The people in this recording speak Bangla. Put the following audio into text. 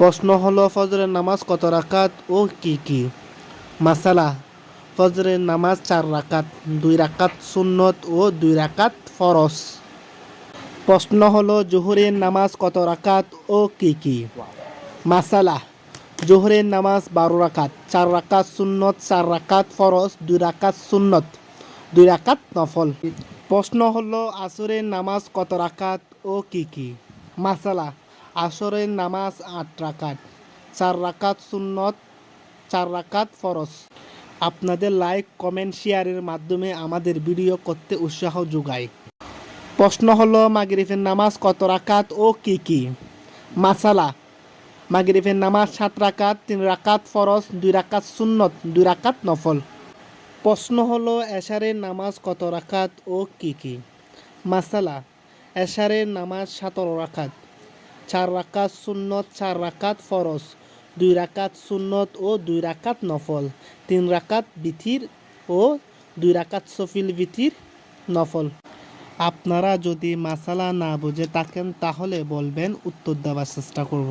প্রশ্ন হলো, ফজরের নামাজ কত রাকাত ও কি কি? মাসালা, ফজরের নামাজ চার রাকাত, দুই রাকাত সুন্নত ও দুই রাকাত ফরজ। প্রশ্ন হলো, জোহরের নামাজ কত রাকাত ও কি কি? মাসালা, জোহরের নামাজ বারো রাকাত, চার রাকাত সুন্নত, চার রাকাত ফরজ, দুই রাকাত সুন্নত, দুই রাকাত নফল। প্রশ্ন হলো, আসরের নামাজ কত রাকাত ও কি কি? মাসালা আসরের নামাজ আট রাকাত, চার রাকাত সুন্নত, চার রাকাত ফরজ। আপনাদের লাইক, কমেন্ট, শেয়ারের মাধ্যমে আমাদের ভিডিও করতে উৎসাহ যোগায়। প্রশ্ন হলো মাগরিফের নামাজ কত রাকাত ও কি কি? মাসালা মাগরিফের নামাজ সাত রাকাত, তিন রাকাত ফরজ, দুই রাকাত সুন্নত, দুই রাকাত নফল। প্রশ্ন হলো, এশারের নামাজ কত রাকাত ও কি কি? মাসালা, এশারের নামাজ সতেরো রাকাত। চার রাকাত সুন্নত, চার রাকাত ফরজ, দুই রাকাত সুন্নত ও দুই রাকাত নফল, তিন রাকাত বিথির ও দুই রাকাত সফিল বিথির নফল। আপনারা যদি মাসালা না বুঝে থাকেন, তাহলে বলবেন উত্তর দেওয়ার চেষ্টা করব।